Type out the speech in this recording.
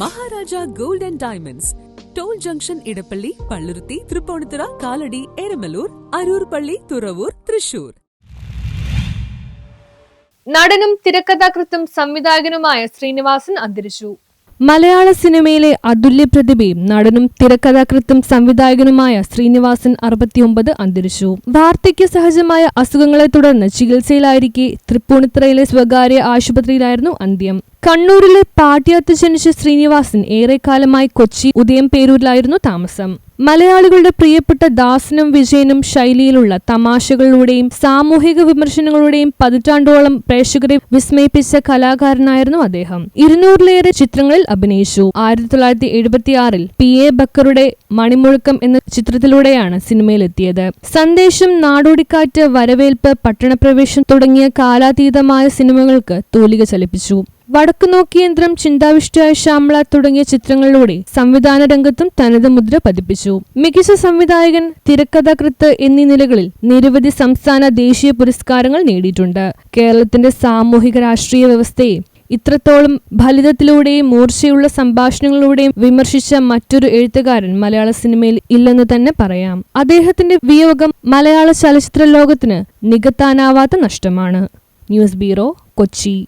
Maharaja gold and diamonds. Toll junction Edappally Palluruthy Tripunithura Kalady Eramalloor Aroor പള്ളി തുറവൂർ തൃശൂർ. നടനും തിരക്കഥാകൃത്തും സംവിധായകനുമായ ശ്രീനിവാസൻ അന്തരിച്ചു. മലയാള സിനിമയിലെ അതുല്യ പ്രതിഭയും നടനും തിരക്കഥാകൃത്തും സംവിധായകനുമായ ശ്രീനിവാസൻ അറുപത്തിയൊമ്പത് അന്തരിച്ചു. വാർദ്ധക്യ സഹജമായ അസുഖങ്ങളെ തുടർന്ന് ചികിത്സയിലായിരിക്കെ തൃപ്പൂണിത്രയിലെ സ്വകാര്യ ആശുപത്രിയിലായിരുന്നു അന്ത്യം. കണ്ണൂരിലെ പാട്യാത്ത് ജനിച്ച ശ്രീനിവാസൻ ഏറെക്കാലമായി കൊച്ചി ഉദയം പേരൂരിലായിരുന്നു താമസം. മലയാളികളുടെ പ്രിയപ്പെട്ട ദാസനും വിജയനും ശൈലിയിലുള്ള തമാശകളിലൂടെയും സാമൂഹിക വിമർശനങ്ങളുടെയും പതിറ്റാണ്ടോളം പ്രേക്ഷകരെ വിസ്മയിപ്പിച്ച കലാകാരനായിരുന്നു അദ്ദേഹം. ഇരുന്നൂറിലേറെ ചിത്രങ്ങളിൽ അഭിനയിച്ചു. ആയിരത്തി തൊള്ളായിരത്തി എഴുപത്തിയാറിൽ പി. എ. ബക്കറുടെ മണിമുഴക്കം എന്ന ചിത്രത്തിലൂടെയാണ് സിനിമയിലെത്തിയത്. സന്ദേശം നാടോടിക്കാറ്റ് വരവേൽപ്പ് പട്ടണപ്രവേശം തുടങ്ങിയ കാലാതീതമായ സിനിമകൾക്ക് തൂലിക ചലിപ്പിച്ചു. വടക്കുനോക്കിയന്ത്രം ചിന്താവിഷ്ടയായ ശ്യാമള തുടങ്ങിയ ചിത്രങ്ങളിലൂടെ സംവിധാന രംഗത്തും തനത് മുദ്ര പതിപ്പിച്ചു. മികച്ച സംവിധായകൻ തിരക്കഥാകൃത്ത് എന്നീ നിലകളിൽ നിരവധി സംസ്ഥാന ദേശീയ പുരസ്കാരങ്ങൾ നേടിയിട്ടുണ്ട്. കേരളത്തിന്റെ സാമൂഹിക രാഷ്ട്രീയ വ്യവസ്ഥയെ ഇത്രത്തോളം ഫലിതത്തിലൂടെയും മൂർച്ചയുള്ള സംഭാഷണങ്ങളിലൂടെയും വിമർശിച്ച മറ്റൊരു എഴുത്തുകാരൻ മലയാള സിനിമയിൽ ഇല്ലെന്ന് തന്നെ പറയാം. അദ്ദേഹത്തിന്റെ വിയോഗം മലയാള ചലച്ചിത്ര ലോകത്തിന് നികത്താനാവാത്ത നഷ്ടമാണ്. News bureau Kochi.